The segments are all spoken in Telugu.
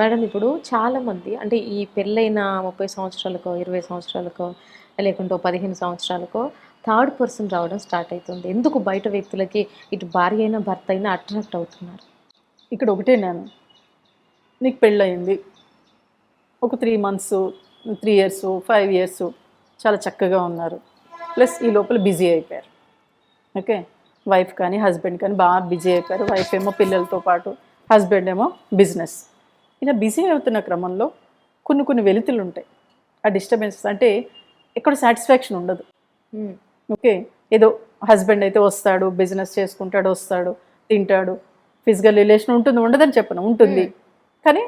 మేడం ఇప్పుడు చాలామంది అంటే ఈ పెళ్ళైన ముప్పై సంవత్సరాలకో ఇరవై సంవత్సరాలకో లేకుంటే పదిహేను సంవత్సరాలకో థర్డ్ పర్సన్ రావడం స్టార్ట్ అవుతుంది ఎందుకు బయట వ్యక్తులకి ఇటు భార్య అయినా భర్త అయినా అట్రాక్ట్ అవుతున్నారు? ఇక్కడ ఒకటే నేను నీకు పెళ్ళయింది. ఒక three months three years five years చాలా చక్కగా ఉన్నారు. ప్లస్ ఈ లోపల బిజీ అయిపోయారు. ఓకే? వైఫ్ కానీ హస్బెండ్ కానీ బాగా బిజీ అయిపోయారు. వైఫ్ ఏమో పిల్లలతో పాటు హస్బెండ్ ఏమో బిజినెస్. ఇలా బిజీ అవుతున్న క్రమంలో కొన్ని కొన్ని వెలుతులు ఉంటాయి. ఆ డిస్టర్బెన్సెస్ అంటే ఎక్కడ సాటిస్ఫాక్షన్ ఉండదు. ఓకే ఏదో హస్బెండ్ అయితే వస్తాడు బిజినెస్ చేసుకుంటాడు వస్తాడు తింటాడు ఫిజికల్ రిలేషన్ ఉంటుంది ఉండదని చెప్పను ఉంటుంది. కానీ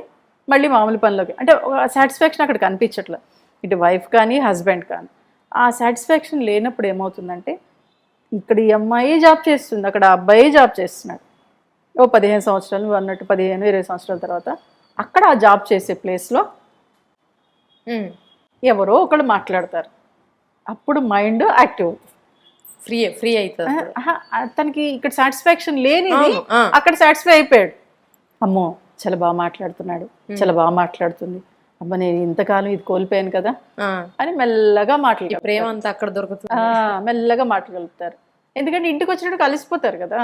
మళ్ళీ మామూలు పనిలోకి అంటే సాటిస్ఫాక్షన్ అక్కడ కనిపించట్లే. ఇటు వైఫ్ కానీ హస్బెండ్ కానీ. ఆ సాటిస్ఫాక్షన్ లేనప్పుడు ఏమవుతుందంటే ఇక్కడ ఈ అమ్మాయి జాబ్ చేస్తుంది అక్కడ అబ్బాయి జాబ్ చేస్తున్నాడు. ఓ పదిహేను సంవత్సరాలు అన్నట్టు పదిహేను ఇరవై సంవత్సరాల తర్వాత అక్కడ ఆ జాబ్ చేసే ప్లేస్లో ఎవరో ఒకళ్ళు మాట్లాడతారు. అప్పుడు మైండ్ యాక్టివ్. అవుతుంది ఫ్రీ ఫ్రీ అవుతుంది తనకి ఇక్కడ సాటిస్ఫాక్షన్ లేని. అక్కడ సాటిస్ఫై అయిపోయాడు. అమ్మో చాలా బాగా మాట్లాడుతున్నాడు. చాలా బాగా మాట్లాడుతుంది. అమ్మ నేను ఇంతకాలం ఇది కోల్పోయాను కదా అని మెల్లగా మాట్లాడు ప్రేమ అంతా అక్కడ దొరుకుతుంది. మెల్లగా మాట్లాడగలుగుతారు ఎందుకంటే ఇంటికి వచ్చినట్టు కలిసిపోతారు కదా.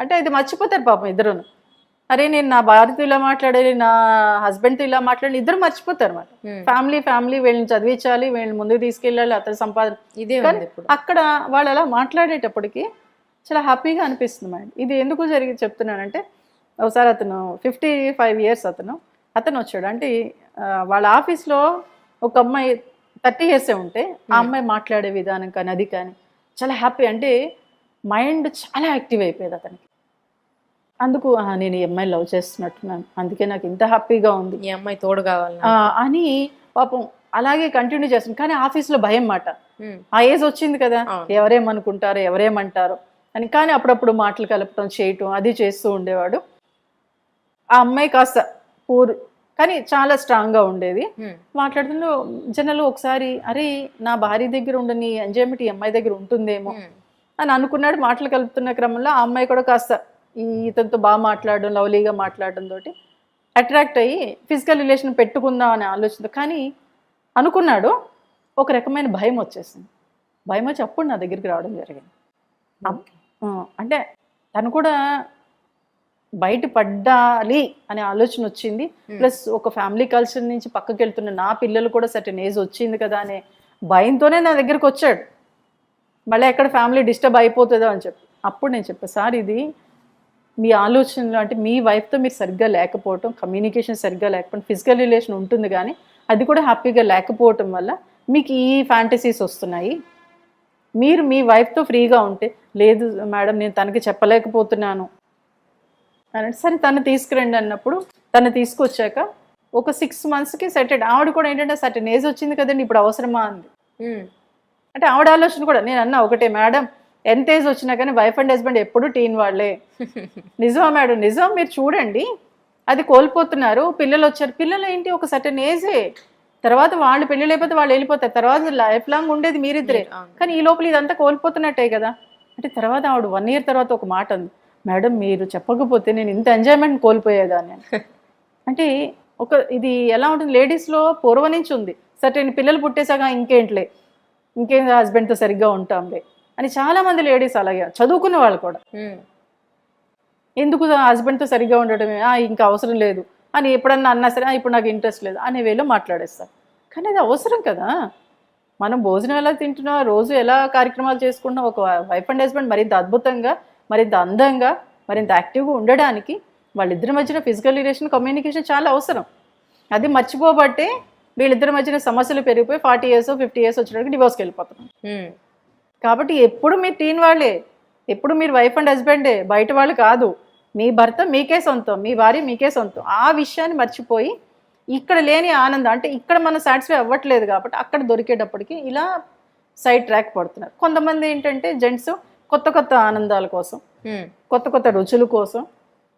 అంటే ఇది మర్చిపోతారు పాపం ఇద్దరును. అరే నేను నా భార్యతో ఇలా మాట్లాడాలి నా హస్బెండ్తో ఇలా మాట్లాడాలి ఇద్దరు మర్చిపోతారు Hmm. ఫ్యామిలీ ఫ్యామిలీ వీళ్ళని చదివించాలి వీళ్ళని ముందుకు తీసుకెళ్ళాలి అతని సంపాదన. ఇదే అక్కడ వాళ్ళు అలా మాట్లాడేటప్పటికి చాలా హ్యాపీగా అనిపిస్తుంది మేడం. ఇది ఎందుకు జరిగి చెప్తున్నానంటే ఒకసారి అతను ఫిఫ్టీ ఫైవ్ ఇయర్స్ అతను. అతను వచ్చాడు. అంటే వాళ్ళ ఆఫీస్లో ఒక అమ్మాయి థర్టీ ఇయర్సే ఉంటే ఆ అమ్మాయి మాట్లాడే విధానం కానీ అది కానీ చాలా హ్యాపీ అంటే మైండ్ చాలా యాక్టివ్ అయిపోయేది అతనికి. అందుకు "ఆ, నేను ఈ అమ్మాయి లవ్ చేస్తున్నట్టున్నాను. అందుకే నాకు ఇంత హ్యాపీగా ఉంది. ఈ అమ్మాయి తోడు కావాలి ఆ, అని పాపం అలాగే కంటిన్యూ చేస్తుంది. కానీ ఆఫీస్లో భయం మాట. ఉమ్, ఆ ఏజ్ వచ్చింది కదా. అవును. ఎవరేమనుకుంటారో ఎవరేమంటారో అని. కానీ అప్పుడప్పుడు మాటలు కలపటం చేయటం అది చేస్తూ ఉండేవాడు. ఆ అమ్మాయి కాస్త పూర్ కానీ చాలా స్ట్రాంగ్గా ఉండేది. ఉమ్, మాట్లాడుతుంటే జనాలు ఒకసారి అరే నా భార్య దగ్గర ఉండని ఎంజాయ్మెంట్ ఈ అమ్మాయి దగ్గర ఉంటుందేమో ఉమ్, అని అనుకున్నాడు. మాటలు కలుపుతున్న క్రమంలో ఆ అమ్మాయి కూడా కాస్త ఈ ఇతనితో బాగా మాట్లాడడం లవ్లీగా మాట్లాడడం తోటి అట్రాక్ట్ అయ్యి ఫిజికల్ రిలేషన్ పెట్టుకుందాం అనే ఆలోచన కానీ అనుకున్నాడు ఒక రకమైన భయం వచ్చేసింది. భయం వచ్చి అప్పుడు నా దగ్గరికి రావడం జరిగింది. అంటే తను కూడా బయట పడ్డాలి అనే ఆలోచన వచ్చింది. ప్లస్ ఒక ఫ్యామిలీ కల్చర్ నుంచి పక్కకి వెళ్తున్న నా పిల్లలు కూడా సర్టెన్ ఏజ్ వచ్చింది కదా అనే భయంతోనే నా దగ్గరికి వచ్చాడు. మళ్ళీ ఎక్కడ ఫ్యామిలీ డిస్టర్బ్ అయిపోతుందో అని చెప్పి. అప్పుడు నేను చెప్పాను సార్ ఇది మీ ఆలోచనలు అంటే మీ వైఫ్తో మీరు సరిగ్గా లేకపోవటం కమ్యూనికేషన్ సరిగ్గా లేకపోవడం ఫిజికల్ రిలేషన్ ఉంటుంది కానీ అది కూడా హ్యాపీగా లేకపోవటం వల్ల మీకు ఈ ఫ్యాంటసీస్ వస్తున్నాయి. మీరు మీ వైఫ్తో ఫ్రీగా ఉంటే లేదు మేడం నేను తనకి చెప్పలేకపోతున్నాను అని అంటే, సరే తను తీసుకురండి అన్నప్పుడు తను తీసుకొచ్చాక ఒక సిక్స్ మంత్స్కి సెటెడ్ ఆవిడ కూడా ఏంటంటే సర్టెన్ ఏజ్ వచ్చింది కదండి ఇప్పుడు అవసరమా? అంది. అంటే ఆవిడ ఆలోచన కూడా నేను అన్నా ఒకటే మేడం ఎంత ఏజ్ వచ్చినా కానీ వైఫ్ అండ్ హస్బెండ్ ఎప్పుడు టీన్ వాళ్ళే. నిజమా మేడం నిజం. మీరు చూడండి. అది కోల్పోతున్నారు. పిల్లలు వచ్చారు. పిల్లలు ఏంటి? ఒక సర్టెన్ ఏజే తర్వాత వాళ్ళు పెళ్ళి లేకపోతే వాళ్ళు వెళ్ళిపోతారు. తర్వాత లైఫ్ లాంగ్ ఉండేది మీరిద్దరే. కానీ ఈ లోపల ఇదంతా కోల్పోతున్నట్టే కదా. అంటే తర్వాత ఆవిడ వన్ ఇయర్ తర్వాత ఒక మాట అంది. మేడం మీరు చెప్పకపోతే నేను ఇంత ఎంజాయ్మెంట్ కోల్పోయేదాన్ని. అని." అంటే ఒక ఇది ఎలా ఉంటుంది? లేడీస్లో పూర్వం నుంచి ఉంది. సర్టెన్ పిల్లలు పుట్టేసాక ఇంకేంట్లే. ఇంకేం హస్బెండ్తో సరిగ్గా ఉంటాంలే. అని చాలా మంది లేడీస్ అలాగే చదువుకున్న వాళ్ళు కూడా. ఎందుకు హస్బెండ్తో సరిగ్గా ఉండటమే "ఆ, ఇంకా అవసరం లేదు. అని ఎప్పుడన్నా అన్నా సరే "ఆ, ఇప్పుడు నాకు ఇంట్రెస్ట్ లేదు. అనే వేలో మాట్లాడేస్తారు. కానీ అది అవసరం కదా. మనం భోజనం ఎలా తింటున్నాం రోజు ఎలా కార్యక్రమాలు చేసుకుంటున్నాం ఒక వైఫ్ అండ్ హస్బెండ్ మరింత అద్భుతంగా మరింత అందంగా మరింత యాక్టివ్గా ఉండడానికి వాళ్ళిద్దరి మధ్యన ఫిజికల్ రిలేషన్ కమ్యూనికేషన్ చాలా అవసరం. అది మర్చిపోబట్టే వీళ్ళిద్దరి మధ్యన సమస్యలు పెరిగిపోయి ఫార్టీ ఇయర్స్ ఫిఫ్టీ ఇయర్స్ వచ్చినప్పుడు డివోర్స్కి వెళ్ళిపోతున్నాం. కాబట్టి ఎప్పుడు మీరు టీన్ వాళ్ళే ఎప్పుడు మీరు వైఫ్ అండ్ హస్బెండే బయట వాళ్ళు కాదు. మీ భర్త మీకే సొంతం మీ భార్య మీకే సొంతం. ఆ విషయాన్ని మర్చిపోయి ఇక్కడ లేని ఆనందం అంటే ఇక్కడ మనం సాటిస్ఫై అవ్వట్లేదు కాబట్టి అక్కడ దొరికేటప్పటికి ఇలా సైడ్ ట్రాక్ పడుతున్నారు. కొంతమంది ఏంటంటే జెంట్స్ కొత్త కొత్త ఆనందాల కోసం కొత్త కొత్త రుచుల కోసం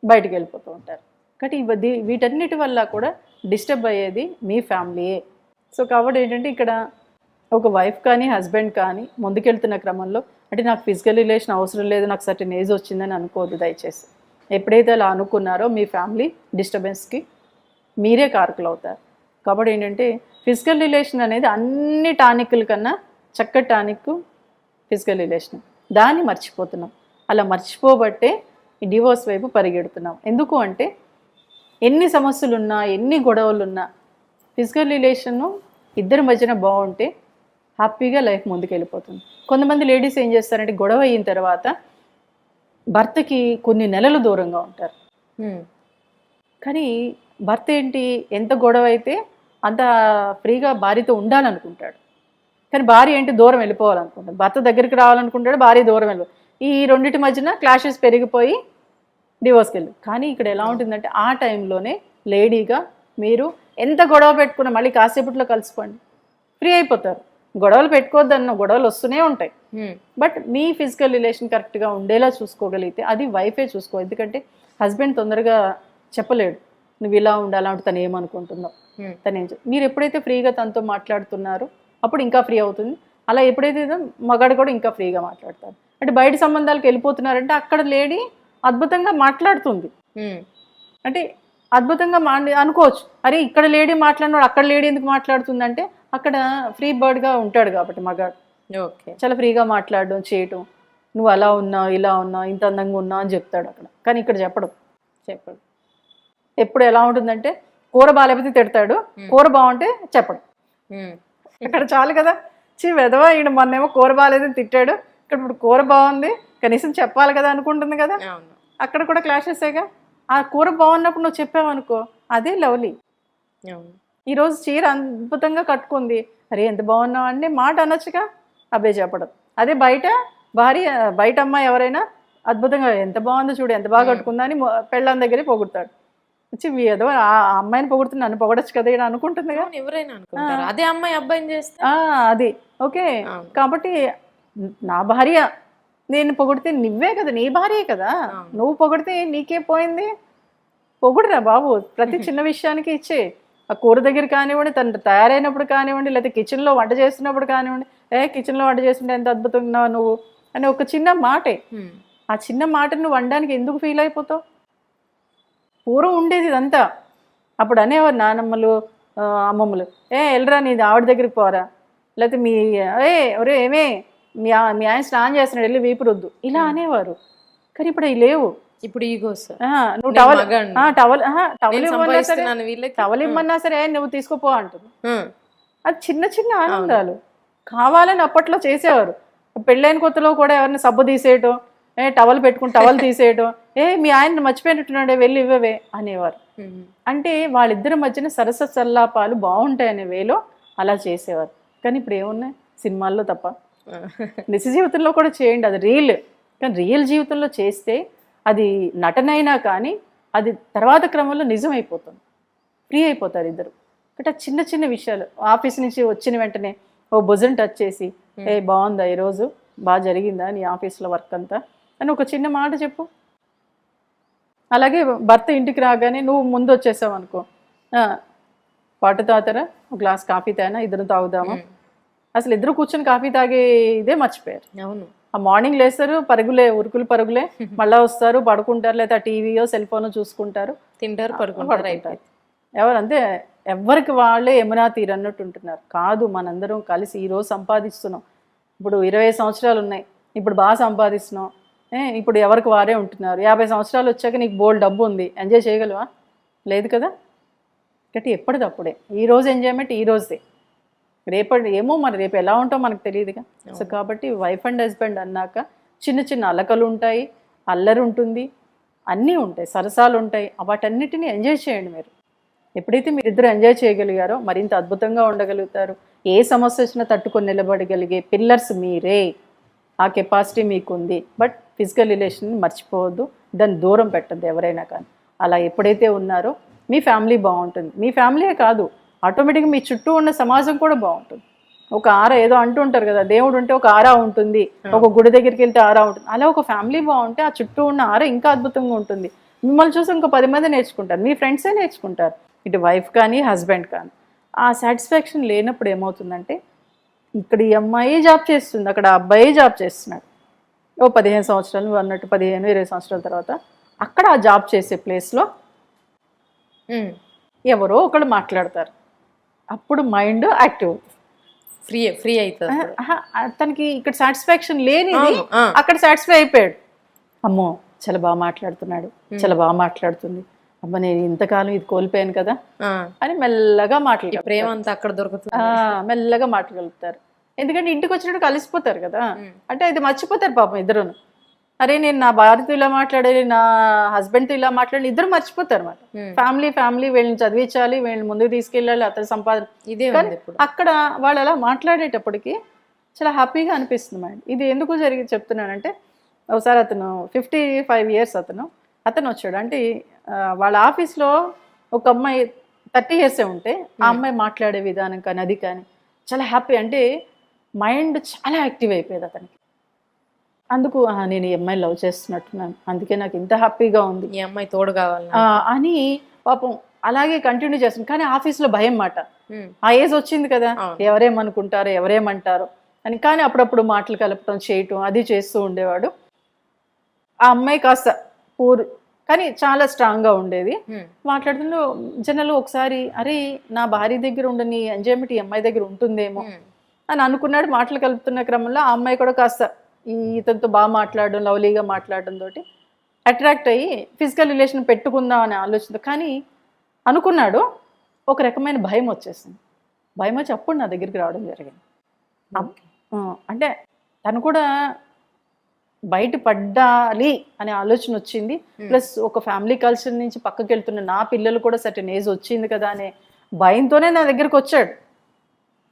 బయటికి వెళ్ళిపోతూ ఉంటారు. కాబట్టి ఇవ- వీటన్నిటి వల్ల కూడా డిస్టర్బ్ అయ్యేది మీ ఫ్యామిలీయే. సో కాబట్టి ఏంటంటే ఇక్కడ ఒక వైఫ్ కానీ హస్బెండ్ కానీ ముందుకెళ్తున్న క్రమంలో అంటే నాకు ఫిజికల్ రిలేషన్ అవసరం లేదు నాకు సర్టెన్ ఏజ్ వచ్చిందని అనుకోవద్దు దయచేసి. ఎప్పుడైతే అలా అనుకున్నారో మీ ఫ్యామిలీ డిస్టర్బెన్స్కి మీరే కారకులు అవుతారు. కాబట్టి ఏంటంటే ఫిజికల్ రిలేషన్ అనేది అన్ని టానిక్ల కన్నా చక్క టానిక్ ఫిజికల్ రిలేషన్ దాన్ని మర్చిపోతున్నాం. అలా మర్చిపోబట్టే ఈ డివోర్స్ వైపు పరిగెడుతున్నాం. ఎందుకు అంటే ఎన్ని సమస్యలు ఉన్నా ఎన్ని గొడవలు ఉన్నా ఫిజికల్ రిలేషన్ ఇద్దరి మధ్యన బాగుంటే హ్యాపీగా లైఫ్ ముందుకు వెళ్ళిపోతుంది కొంతమంది లేడీస్ ఏం చేస్తారంటే గొడవ అయిన తర్వాత భర్తకి కొన్ని నెలలు దూరంగా ఉంటారు. కానీ భర్త ఏంటి? ఎంత గొడవ అయితే అంత ఫ్రీగా భార్యతో ఉండాలనుకుంటాడు. కానీ భార్య ఏంటి? దూరం వెళ్ళిపోవాలనుకుంటాడు. భర్త దగ్గరికి రావాలనుకుంటాడు భార్య దూరం వెళ్ళిపో ఈ రెండింటి మధ్యన క్లాషెస్ పెరిగిపోయి డివోర్స్కి వెళ్ళు కానీ ఇక్కడ ఎలా ఉంటుందంటే ఆ టైంలోనే లేడీగా మీరు ఎంత గొడవ పెట్టుకున్నా మళ్ళీ కాసేపట్లో కలిసిపోండి ఫ్రీ అయిపోతారు. గొడవలు పెట్టుకోవద్దన్న గొడవలు వస్తూనే ఉంటాయి. బట్ మీ ఫిజికల్ రిలేషన్ కరెక్ట్గా ఉండేలా చూసుకోగలిగితే అది వైఫే చూసుకో ఎందుకంటే హస్బెండ్ తొందరగా చెప్పలేడు. నువ్వు ఇలా ఉండాలా అంటే తను ఏమనుకుంటుందో. తను ఏం మీరు ఎప్పుడైతే ఫ్రీగా తనతో మాట్లాడుతున్నారో అప్పుడు ఇంకా ఫ్రీ అవుతుంది. అలా ఎప్పుడైతే మగాడు కూడా ఇంకా ఫ్రీగా మాట్లాడతారు అంటే బయట సంబంధాలకు వెళ్ళిపోతున్నారంటే అక్కడ లేడీ అద్భుతంగా మాట్లాడుతుంది. అంటే అద్భుతంగా మా అనుకోవచ్చు. అరే ఇక్కడ లేడీ మాట్లాడినాడు అక్కడ లేడీ ఎందుకు మాట్లాడుతుందంటే అక్కడ ఫ్రీ బర్డ్గా ఉంటాడు కాబట్టి మగాడు. ఓకే. చాలా ఫ్రీగా మాట్లాడడం చేయటం. నువ్వు అలా ఉన్నావు ఇలా ఉన్నావు ఇంత అందంగా ఉన్నావు అని చెప్తాడు అక్కడ. కానీ ఇక్కడ చెప్పడం. చెప్పండి. ఎప్పుడు ఎలా ఉంటుందంటే కూర బాగాలేకపోతే తిడతాడు. కూర బాగుంటే చెప్పడం. ఇక్కడ చాలు కదా. చీ వెదవా ఈయన మొన్నేమో కూర బాగాలేదని తిట్టాడు. ఇక్కడ ఇప్పుడు కూర బాగుంది కనీసం చెప్పాలి కదా అనుకుంటుంది కదా. అక్కడ కూడా క్లాషెసేగా ఆ కూర బాగున్నప్పుడు నువ్వు చెప్పావనుకో అదే లవ్లీ. ఈరోజు చీర అద్భుతంగా కట్టుకుంది. అరే ఎంత బాగున్నావు అంటే మాట అనొచ్చుగా. అబ్బే చెప్పడం. అదే బయట భార్య బయట అమ్మాయి ఎవరైనా అద్భుతంగా ఎంత బాగుందో చూడు ఎంత బాగా కట్టుకుందా అని పెళ్ళాం దగ్గరే పొగుడతాడు. వచ్చి ఏదో ఆ అమ్మాయిని పొగుడుతుంది నన్ను పొగడొచ్చు కదా అనుకుంటుందిగా. అవును, ఎవరైనా అనుకుంటారు. అదే అమ్మాయి అబ్బాయిని చేస్తే? ఆ, అది. ఓకే. కాబట్టి నా భార్య నేను పొగిడితే నువ్వే కదా నీ భార్యే కదా. నువ్వు పొగిడితే నీకే పోయింది. పొగుడురా బాబు ప్రతి చిన్న విషయానికి ఇచ్చే. ఆ కూర దగ్గర కానివ్వండి తను తయారైనప్పుడు కానివ్వండి లేకపోతే కిచెన్లో వంట చేస్తున్నప్పుడు కానివ్వండి ఏ కిచెన్లో వంట చేస్తుంటే ఎంత అద్భుతంగా నువ్వు? అని ఒక చిన్న మాటే. ఆ చిన్న మాటను నువ్వు వండడానికి ఎందుకు ఫీల్ అయిపోతావు? పూర్వం ఉండేది ఇదంతా. అప్పుడు అనేవారు నానమ్మలు అమ్మమ్మలు ఏ వెళ్ళరా నీది ఆవిడ దగ్గరికి పోరా. లేకపోతే మీ ఏ ఒరే ఏమే మీ మీ ఆయన స్నానం చేస్తున్నాడు వెళ్ళి వీపు రుద్దు ఇలా అనేవారు. కానీ ఇప్పుడు అవి లేవు. ఇప్పుడు ఈగోస్ ఆ, నువ్వు టవల్ టవల్ టవల్ నేను ఇవ్వమన్నా సరే టవల్ ఇమ్మన్నా సరే నువ్వు తీసుకోపో అంటుంది. అది చిన్న చిన్న ఆనందాలు. కావాలని అప్పట్లో చేసేవారు. పెళ్ళైన కొత్తలో కూడా ఎవరిని సబ్బు తీసేయటం ఏ టవల్ పెట్టుకుని టవల్ తీసేయటం ఏ మీ ఆయన మర్చిపోయినట్టున్నాడే వెళ్ళి ఇవ్వవే అనేవారు. అంటే వాళ్ళిద్దరి మధ్యన సరస సల్లాపాలు బాగుంటాయనే వేలో అలా చేసేవారు. కానీ ఇప్పుడు ఏమున్నాయి? సినిమాల్లో తప్ప. నిజ జీవితంలో కూడా చేయండి. అది రియల్. కానీ రియల్ జీవితంలో చేస్తే అది నటనైనా కానీ అది తర్వాత క్రమంలో నిజం అయిపోతుంది ఫ్రీ అయిపోతారు ఇద్దరు. అంటే ఆ చిన్న చిన్న విషయాలు. ఆఫీస్ నుంచి వచ్చిన వెంటనే ఓ భుజం టచ్ చేసి ఏ బాగుందా ఈరోజు? బాగా జరిగిందా నీ ఆఫీస్లో వర్క్ అంతా? అని ఒక చిన్న మాట చెప్పు. అలాగే భర్త ఇంటికి రాగానే నువ్వు ముందు వచ్చేసావు అనుకో. "ఆ, పాటు తాతరా ఒక గ్లాస్ కాఫీ తేనా ఇద్దరు తాగుదామా? ఉమ్, అసలు ఇద్దరు కూర్చొని కాఫీ తాగే ఇదే మర్చిపోయారు. అవును. ఆ మార్నింగ్ లేస్తారు పరుగులే ఉరుకులు పరుగులే. మళ్ళా వస్తారు పడుకుంటారు లేదా టీవీయో సెల్ ఫోన్ చూసుకుంటారు. తింటారు పడుకుంటారు. అయిపోయింది ఎవరంటే ఎవరికి వాళ్ళే యమునా తీరు అన్నట్టు ఉంటున్నారు. కాదు మనందరం కలిసి ఈరోజు సంపాదిస్తున్నాం. ఇప్పుడు ఇరవై సంవత్సరాలు ఉన్నాయి. ఇప్పుడు బాగా సంపాదిస్తున్నాం. ఏ, ఇప్పుడు ఎవరికి వారే ఉంటున్నారు. యాభై సంవత్సరాలు వచ్చాక నీకు బోల్డ్ డబ్బు ఉంది. ఎంజాయ్ చేయగలవా? లేదు కదా? కాబట్టి ఎప్పటిదప్పుడే. ఈ రోజు ఎంజాయ్మెంట్ ఈ రోజే. రేపటి ఏమో మరి రేపు ఎలా ఉంటామో మనకు తెలియదుగా. సో కాబట్టి వైఫ్ అండ్ హస్బెండ్ అన్నాక చిన్న చిన్న అలకలు ఉంటాయి అల్లరి ఉంటుంది అన్నీ ఉంటాయి సరసాలు ఉంటాయి. వాటన్నిటిని ఎంజాయ్ చేయండి మీరు. ఎప్పుడైతే మీరు ఇద్దరు ఎంజాయ్ చేయగలిగారో మరింత అద్భుతంగా ఉండగలుగుతారు. ఏ సమస్య వచ్చినా తట్టుకొని నిలబడగలిగే పిల్లర్స్ మీరే. ఆ కెపాసిటీ మీకు ఉంది బట్ ఫిజికల్ రిలేషన్ మర్చిపోవద్దు. దాన్ని దూరం పెట్టద్దు ఎవరైనా కానీ. అలా ఎప్పుడైతే ఉన్నారో మీ ఫ్యామిలీ బాగుంటుంది. మీ ఫ్యామిలీయే కాదు. ఆటోమేటిక్గా మీ చుట్టూ ఉన్న సమాజం కూడా బాగుంటుంది. ఒక ఆర ఏదో అంటుంటారు కదా దేవుడు ఉంటే ఒక ఆరా ఉంటుంది ఒక గుడి దగ్గరికి వెళ్తే ఆరా ఉంటుంది అలా ఒక ఫ్యామిలీ బాగుంటే ఆ చుట్టూ ఉన్న ఆర ఇంకా అద్భుతంగా ఉంటుంది. మిమ్మల్ని చూసి ఇంకో పది మంది నేర్చుకుంటారు మీ ఫ్రెండ్సే నేర్చుకుంటారు ఇటు వైఫ్ కానీ హస్బెండ్ కానీ. ఆ సాటిస్ఫాక్షన్ లేనప్పుడు ఏమవుతుందంటే ఇక్కడ ఈ అమ్మాయి జాబ్ చేస్తుంది అక్కడ అబ్బాయి జాబ్ చేస్తున్నాడు. ఓ పదిహేను సంవత్సరాలు అన్నట్టు పదిహేను ఇరవై సంవత్సరాల తర్వాత అక్కడ ఆ జాబ్ చేసే ప్లేస్లో ఎవరో ఒకళ్ళు మాట్లాడతారు. అప్పుడు మైండ్ యాక్టివ్. ఫ్రీ ఫ్రీ అవుతుంది తనకి ఇక్కడ సాటిస్ఫాక్షన్ లేనిది ఆ. అక్కడ సాటిస్ఫై అయిపోయాడు. అమ్మో చాలా బాగా మాట్లాడుతున్నాడు. చాలా బాగా మాట్లాడుతుంది. అమ్మ నేను ఇంతకాలం ఇది కోల్పోయాను కదా. అని మెల్లగా మాట్లాడు ప్రేమ అంతా అక్కడ దొరుకుతుంది. మెల్లగా మాట్లాడగలుగుతారు ఎందుకంటే ఇంటికి వచ్చినట్టు కలిసిపోతారు కదా. అంటే ఇది మర్చిపోతారు పాపం ఇద్దరును. అరే నేను నా భార్యతో ఇలా మాట్లాడాలి నా హస్బెండ్తో ఇలా మాట్లాడాలి ఇద్దరు మర్చిపోతారు అన్నమాట Hmm. ఫ్యామిలీ ఫ్యామిలీ వీళ్ళని చదివించాలి వీళ్ళని ముందుకు తీసుకెళ్ళాలి అతని సంపాదన. ఇదే అక్కడ వాళ్ళు అలా మాట్లాడేటప్పటికి చాలా హ్యాపీగా అనిపిస్తుంది మైండ్. ఇది ఎందుకు జరిగి చెప్తున్నానంటే ఒకసారి అతను ఫిఫ్టీ ఫైవ్ ఇయర్స్ అతను. అతను వచ్చాడు. అంటే వాళ్ళ ఆఫీస్లో ఒక అమ్మాయి థర్టీ ఇయర్సే ఉంటే ఆ అమ్మాయి మాట్లాడే విధానం కానీ అది కానీ చాలా హ్యాపీ. అంటే మైండ్ చాలా యాక్టివ్ అయిపోయేది అతనికి. అందుకు "ఆ, నేను ఈ అమ్మాయి లవ్ చేస్తున్నట్టున్నాను. అందుకే నాకు ఇంత హ్యాపీగా ఉంది. ఈ అమ్మాయి తోడు కావాలి ఆ, అని పాపం అలాగే కంటిన్యూ చేస్తుంది. కానీ ఆఫీస్లో భయం మాట. ఆ ఏజ్ వచ్చింది కదా. అవును. ఎవరేమనుకుంటారో ఎవరేమంటారో అని. కానీ అప్పుడప్పుడు మాటలు కలపటం చేయటం అది చేస్తూ ఉండేవాడు. ఆ అమ్మాయి కాస్త పూర్ కానీ చాలా స్ట్రాంగ్గా ఉండేది. మాట్లాడుతుంటే జనాలు ఒకసారి అరే నా భార్య దగ్గర ఉండని ఎంజాయ్మెంట్ ఈ అమ్మాయి దగ్గర ఉంటుందేమో అని అనుకున్నాడు మాటలు కలుపుతున్న క్రమంలో ఆ అమ్మాయి కూడా కాస్త ఈ ఇతనితో బాగా మాట్లాడడం లవ్లీగా మాట్లాడడం తోటి అట్రాక్ట్ అయ్యి ఫిజికల్ రిలేషన్ పెట్టుకుందాం అనే ఆలోచన కానీ అనుకున్నాడు. ఒక రకమైన భయం వచ్చేసింది. భయం వచ్చి అప్పుడు నా దగ్గరికి రావడం జరిగింది. అంటే తను కూడా బయట పడ్డాలి అనే ఆలోచన వచ్చింది. ప్లస్ ఒక ఫ్యామిలీ కల్చర్ నుంచి పక్కకి వెళ్తున్న నా పిల్లలు కూడా సర్టెన్ ఏజ్ వచ్చింది కదా అనే భయంతోనే నా దగ్గరికి వచ్చాడు.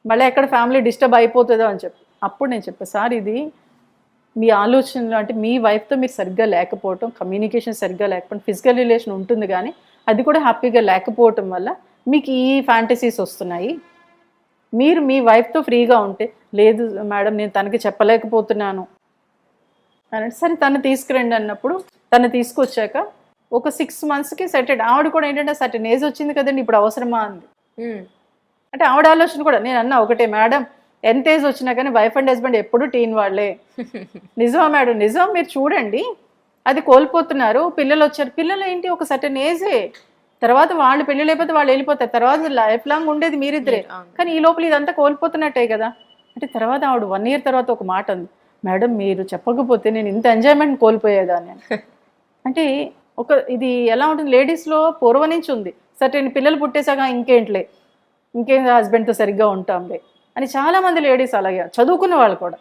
మళ్ళీ ఎక్కడ ఫ్యామిలీ డిస్టర్బ్ అయిపోతుందో అని చెప్పి. అప్పుడు నేను చెప్పాను సార్ ఇది మీ ఆలోచనలు అంటే మీ వైఫ్తో మీరు సరిగ్గా లేకపోవటం కమ్యూనికేషన్ సరిగ్గా లేకపోవడం ఫిజికల్ రిలేషన్ ఉంటుంది కానీ అది కూడా హ్యాపీగా లేకపోవటం వల్ల మీకు ఈ ఫ్యాంటసీస్ వస్తున్నాయి. మీరు మీ వైఫ్తో ఫ్రీగా ఉంటే లేదు మేడం నేను తనకి చెప్పలేకపోతున్నాను అని అంటే, సరే తను తీసుకురండి అన్నప్పుడు తను తీసుకొచ్చాక ఒక సిక్స్ మంత్స్కి సెటెడ్ ఆవిడ కూడా ఏంటంటే సర్టెన్ ఏజ్ వచ్చింది కదండి ఇప్పుడు అవసరమా అంది. అంటే ఆవిడ ఆలోచన కూడా నేను అన్నా ఒకటే మేడం ఎంత ఏజ్ వచ్చినా కానీ వైఫ్ అండ్ హస్బెండ్ ఎప్పుడు టీన్ వాళ్ళే. నిజమా మేడం నిజం మీరు చూడండి. అది కోల్పోతున్నారు పిల్లలు వచ్చారు. పిల్లలు ఏంటి? ఒక సర్టెన్ ఏజే తర్వాత వాళ్ళు పెళ్ళి లేకపోతే వాళ్ళు వెళ్ళిపోతారు. తర్వాత లైఫ్ లాంగ్ ఉండేది మీరిద్దరే. కానీ ఈ లోపల ఇదంతా కోల్పోతున్నట్టే కదా. అంటే తర్వాత ఆవిడ వన్ ఇయర్ తర్వాత ఒక మాట అంది. మేడం మీరు చెప్పకపోతే నేను ఇంత ఎంజాయ్మెంట్ కోల్పోయేదాన్ని అని." అంటే ఒక ఇది ఎలా ఉంటుంది? లేడీస్లో పూర్వం నుంచి ఉంది. సర్టెన్ పిల్లలు పుట్టేసాక ఇంకేంట్లే. ఇంకేం హస్బెండ్తో సరిగ్గా ఉంటాంలే. అని చాలా మంది లేడీస్ అలాగే చదువుకున్న వాళ్ళు కూడా.